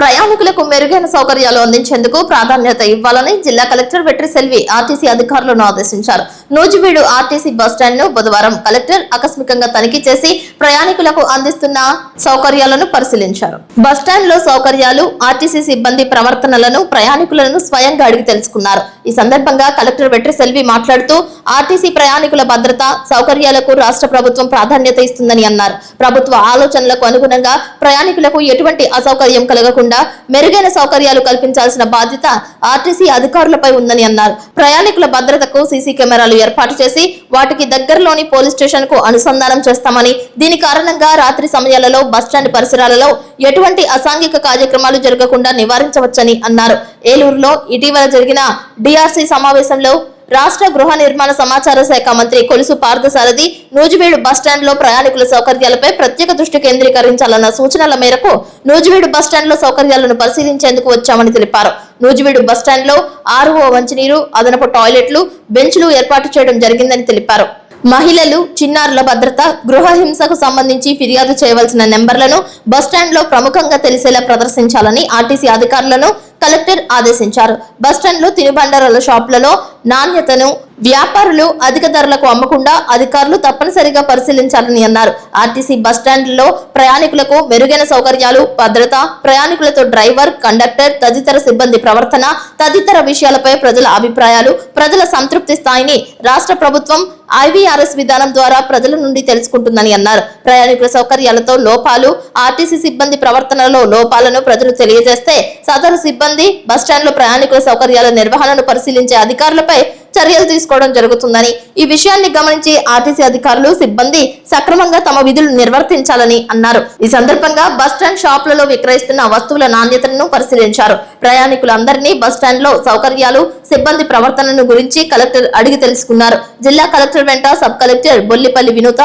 ప్రయాణికులకు మెరుగైన సౌకర్యాలు అందించేందుకు ప్రాధాన్యత ఇవ్వాలని జిల్లా కలెక్టర్ వెట్రి సెల్వి ఆర్టీసీ అధికారులను ఆదేశించారు. నూజివీడు ఆర్టీసీ బస్టాండ్ను బుధవారం కలెక్టర్ ఆకస్మికంగా తనిఖీ చేసి ప్రయాణికులకు అందిస్తున్న సౌకర్యాలను పరిశీలించారు. బస్టాండ్లో సౌకర్యాలు ఆర్టీసీ సిబ్బంది ప్రవర్తనలను ప్రయాణికులను స్వయంగా అడిగి తెలుసుకున్నారు. ఈ సందర్భంగా కలెక్టర్ వెట్రి సెల్వి మాట్లాడుతూ ఆర్టీసీ ప్రయాణికుల భద్రత సౌకర్యాలకు రాష్ట్ర ప్రభుత్వం ప్రాధాన్యత ఇస్తుందని అన్నారు. ప్రభుత్వ ఆలోచనలకు అనుగుణంగా ప్రయాణికులకు ఎటువంటి అసౌకర్యం కలగకుండా మెరుగైన సౌకర్యాలు కల్పించాల్సిన బాధ్యత ఆర్టీసీ అధికారులపై ఉందని అన్నారు. ప్రయాణికుల భద్రతకు సీసీ కెమెరాలు ఏర్పాటు చేసి వాటికి దగ్గరలోని పోలీస్ స్టేషన్కు అనుసంధానం చేస్తామని దీని కారణంగా రాత్రి సమయాలలో బస్టాండ్ పరిసరాలలో ఎటువంటి అసాంఘిక కార్యక్రమాలు జరగకుండా నివారించవచ్చని అన్నారు. ఏలూరులో ఇటీవల జరిగిన డిఆర్సీ సమావేశంలో రాష్ట్ర గృహ నిర్మాణ సమాచార శాఖ మంత్రి కొలుసు పార్థసారథి నూజివీడు బస్టాండ్లో ప్రయాణికుల సౌకర్యాలపై ప్రత్యేక దృష్టి కేంద్రీకరించాలన్న సూచనల మేరకు నూజివీడు బస్టాండ్లో సౌకర్యాలను పరిశీలించేందుకు వచ్చామని తెలిపారు. నూజివీడు బస్టాండ్లో ఆర్ఓ మంచినీరు అదనపు టాయిలెట్లు బెంచ్లు ఏర్పాటు చేయడం జరిగిందని తెలిపారు. మహిళలు చిన్నారుల భద్రత గృహ హింసకు సంబంధించి ఫిర్యాదు చేయవలసిన నెంబర్లను బస్టాండ్లో ప్రముఖంగా తెలిసేలా ప్రదర్శించాలని ఆర్టీసీ అధికారులను కలెక్టర్ ఆదేశించారు. బస్టాండ్లో తినుబండారాల షాపులలో నాణ్యతను వ్యాపారులు అధిక ధరలకు అమ్మకుండా అధికారులు తప్పనిసరిగా పరిశీలించాలని అన్నారు. ఆర్టీసీ బస్టాండ్లలో ప్రయాణికులకు మెరుగైన సౌకర్యాలు భద్రత ప్రయాణికులతో డ్రైవర్ కండక్టర్ తదితర సిబ్బంది ప్రవర్తన తదితర విషయాలపై ప్రజల అభిప్రాయాలు ప్రజల సంతృప్తి స్థాయిని రాష్ట్ర ప్రభుత్వం ఐవీఆర్ఎస్ విధానం ద్వారా ప్రజల నుండి తెలుసుకుంటుందని అన్నారు. ప్రయాణికుల సౌకర్యాలతో లోపాలు ఆర్టీసీ సిబ్బంది ప్రవర్తనలో లోపాలను ప్రజలు తెలియజేస్తే సదరు సిబ్బంది బస్టాండ్లో ప్రయాణికుల సౌకర్యాల నిర్వహణను పరిశీలించే అధికారులపై చర్యలు తీసుకోవడం జరుగుతుందని ఈ విషయాన్ని గమనించి ఆర్టీసీ అధికారులు సిబ్బంది సక్రమంగా తమ విధులు నిర్వర్తించాలని అన్నారు. ఈ సందర్భంగా బస్టాండ్ షాపులలో విక్రయిస్తున్న వస్తువుల నాణ్యతను పరిశీలించారు. ప్రయాణికులందరినీ బస్టాండ్లో సౌకర్యాలు సిబ్బంది ప్రవర్తనను గురించి కలెక్టర్ అడిగి తెలుసుకున్నారు. జిల్లా కలెక్టర్ వెంట sub collector Bollipalli Vinutha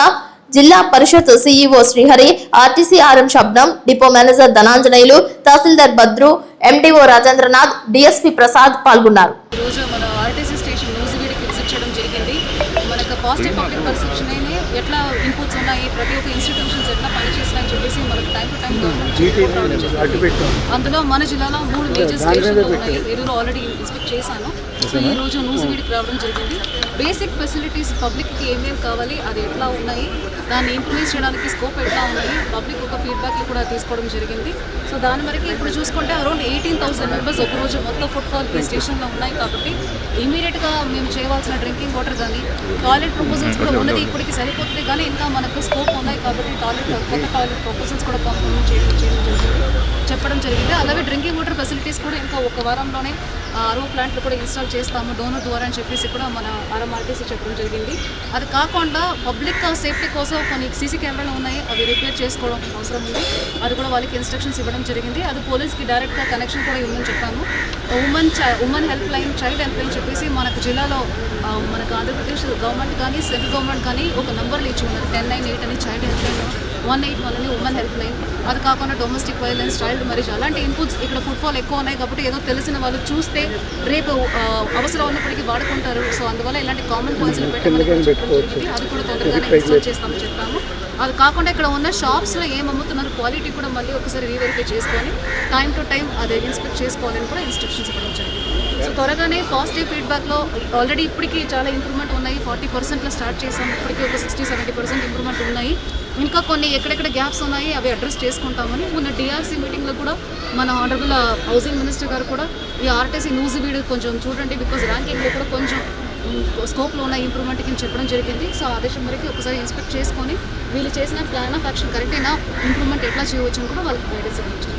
Zilla Parishad CEO Srihari RTC RM శబ్దం depot manager Dhananjaneyulu tahsildar Bhadru MDO Rajendranath DSP Prasad పాల్గొన్నారు ఈరోజు మన ఆర్టీసీ స్టేషన్ న్యూజివీడికి విజిట్ చేయడం జరిగింది మనకు పాజిటివ్ పబ్లిక్ పర్సెప్షన్ అయినా ఎట్లా ఇన్పుట్స్ ఉన్నాయి? ప్రతి ఒక్క ఇన్స్టిట్యూషన్స్ ఎట్లా పనిచేస్తున్నాయని చెప్పేసి మనకు టైం టు టైం గవర్నమెంట్ అందులో మన జిల్లాలో మూడు మేజర్ స్టేషన్లు ఉన్నాయి. ఏలూరు ఆల్రెడీ ఇన్స్పెక్ట్ చేశాను. సో ఈ రోజు న్యూజివీడికి రావడం జరిగింది. బేసిక్ ఫెసిలిటీస్ పబ్లిక్కి ఏమేమి కావాలి అది ఎట్లా ఉన్నాయి దాన్ని ఇంప్రూవ్ చేయడానికి స్కోప్ ఎట్లా ఉన్నాయి పబ్లిక్ ఒక ఫీడ్బ్యాక్ కూడా తీసుకోవడం జరిగింది. సో దాని వరకు ఇప్పుడు చూసుకుంటే అరౌండ్ ఎయిటీన్ థౌసండ్ మెంబర్స్ ఒక రోజు మొత్తం ఫుట్ఫాల్ ఈ స్టేషన్లో ఉన్నాయి కాబట్టి ఇమీడియట్గా మేము చేయవలసిన డ్రింకింగ్ వాటర్ కానీ టాయిలెట్ ప్రపోజల్స్ కూడా ఉన్నది ఇప్పటికి సరిపోతుంది కానీ ఇంకా మనకు స్కోప్ ఉన్నాయి కాబట్టి టాయిలెట్ కొత్త టాయిలెట్ ప్రపోజల్స్ కూడా పంపడం చేయడం చేయడం జరిగింది. చెప్పడం జరిగింది. అలాగే డ్రింకింగ్ వాటర్ ఫెసిలిటీస్ కూడా ఇంకా ఒక వారంలోనే ఆర్ఓ ప్లాంట్లు కూడా ఇన్స్టాల్ చేస్తాము డోనర్ ద్వారా అని చెప్పేసి కూడా మన ఆర్ఎంఆర్టీసీ చెప్పడం జరిగింది. అది కాకుండా పబ్లిక్ సేఫ్టీ కోసం కొన్ని సీసీ కెమెరాలు ఉన్నాయి. అవి రిపేర్ చేసుకోవడం అవసరం ఉంది. అది కూడా వాళ్ళకి ఇన్స్ట్రక్షన్స్ ఇవ్వడం జరిగింది. అది పోలీస్కి డైరెక్ట్గా కనెక్షన్ కూడా ఇవ్వమని చెప్పాము women women help line child help line చెప్పేసి మనకు జిల్లాలో మనకు ఆంధ్రప్రదేశ్ గవర్నమెంట్ కానీ సెంట్రల్ గవర్నమెంట్ కానీ ఒక నెంబర్లు ఇచ్చి ఉన్నారు. టెన్ నైన్ ఎయిట్ అని child help line. One eight one అని ఉమెన్ హెల్ప్ లైన్. అది కాకుండా డొమెస్టిక్ వైలెన్స్ చైల్డ్ మ్యారేజ్ అలాంటి ఇన్పుట్స్ ఇక్కడ ఫుట్ఫాల్ ఎక్కువ ఉన్నాయి కాబట్టి ఏదో తెలిసిన వాళ్ళు చూస్తే రేపు అవసరం ఉన్నప్పటికీ వాడుకుంటారు. సో అందువల్ల ఇలాంటి కామన్ పాయింట్స్ జరిగింది. అది కూడా తొందరగానే ఇన్స్టాల్ చేస్తామని చెప్పాము. అది కాకుండా ఇక్కడ ఉన్న షాప్స్లో ఏం అమ్ముతున్నారు క్వాలిటీ కూడా మళ్ళీ ఒకసారి రీవెరిఫై చేసుకొని టైం టు టైం అది ఇన్స్పెక్ట్ చేసుకోవాలని కూడా ఇన్స్ట్రక్షన్స్ ఇవ్వడం జరిగింది. సో త్వరగానే పాజిటివ్ ఫీడ్బ్యాక్లో ఆల్రెడీ ఇప్పటికీ చాలా ఇంప్రూవ్మెంట్ ఉన్నాయి. ఫార్టీ పర్సెంట్లో స్టార్ట్ చేసాం ఇప్పటికీ ఒక సిక్స్టీ సెవెంటీ పర్సెంట్ ఇంప్రూవ్మెంట్ ఉన్నాయి. ఇంకా కొన్ని ఎక్కడెక్కడ గ్యాప్స్ ఉన్నాయి అవి అడ్రస్ చేసుకుంటామని మొన్న డిఆర్సీ మీటింగ్లో కూడా మన ఆనరబుల్ హౌసింగ్ మినిస్టర్ గారు కూడా ఈ ఆర్టీసీ న్యూస్ వీడియో కొంచెం చూడండి బికాజ్ ర్యాంకింగ్లో కూడా కొంచెం స్కోప్లో ఉన్న ఇంప్రూవ్మెంట్ కింద చెప్పడం జరిగింది. సో ఆదేశం వరకు ఒకసారి ఇన్స్పెక్ట్ చేసుకొని వీళ్ళు చేసిన ప్లాన్ ఆఫ్ యాక్షన్ కరెక్ట్ అయినా ఇంప్రూవ్మెంట్ ఎట్లా చేయవచ్చు అని కూడా వాళ్ళకి గైడెన్స్ ఇవ్వచ్చు